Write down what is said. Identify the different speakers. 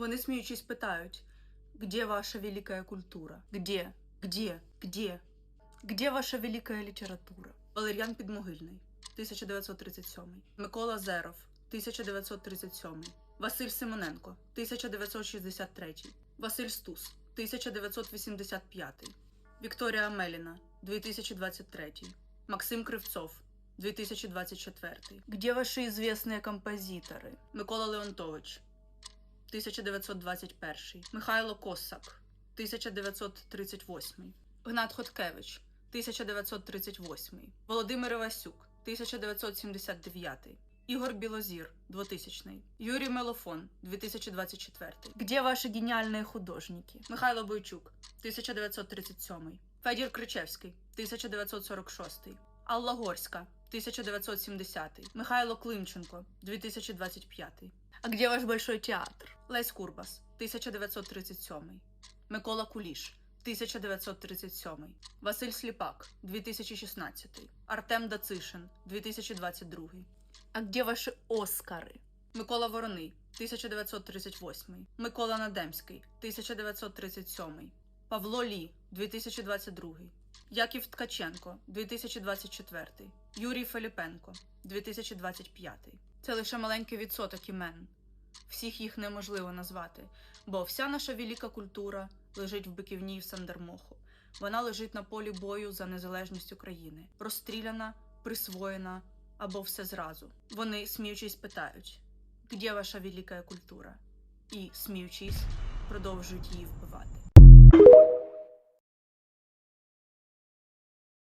Speaker 1: Вони сміючись питають: Где ваша велика культура? Где? Где? Где? Где ваша велика література? Валер'ян Підмогильний, 1937. Микола Зеров, 1937. Василь Симоненко, 1963. Василь Стус, 1985. Вікторія Амеліна, 2023. Максим Кривцов, 2024. Где ваши известные композиторы? Микола Леонтович, 1921. Михайло Косак, 1938. Гнат Хоткевич, 1938. Володимир Івасюк, 1979. Ігор Білозір, 2000. Юрій Мелофон, 2024. Где ваші геніальні художники? Михайло Бойчук, 1937. Федір Кричевський, 1946. Алла Горська, 1970. Михайло Климченко, 2025. А где ваш большой театр? Лесь Курбас, 1937. Микола Куліш, 1937. Василь Сліпак, 2016. Артем Дацишин, 2022. А где ваші Оскари? Микола Вороний, 1938. Микола Надемський, 1937. Павло Лі, 2022. Яків Ткаченко, 2024. Юрій Филіпенко, 2025. Це лише маленький відсоток імен. Всіх їх неможливо назвати, бо вся наша велика культура лежить в Биківні в Сандермоху. Вона лежить на полі бою за незалежність України, розстріляна, присвоєна або все зразу. Вони, сміючись, питають, де ваша велика культура? І, сміючись, продовжують її вбивати.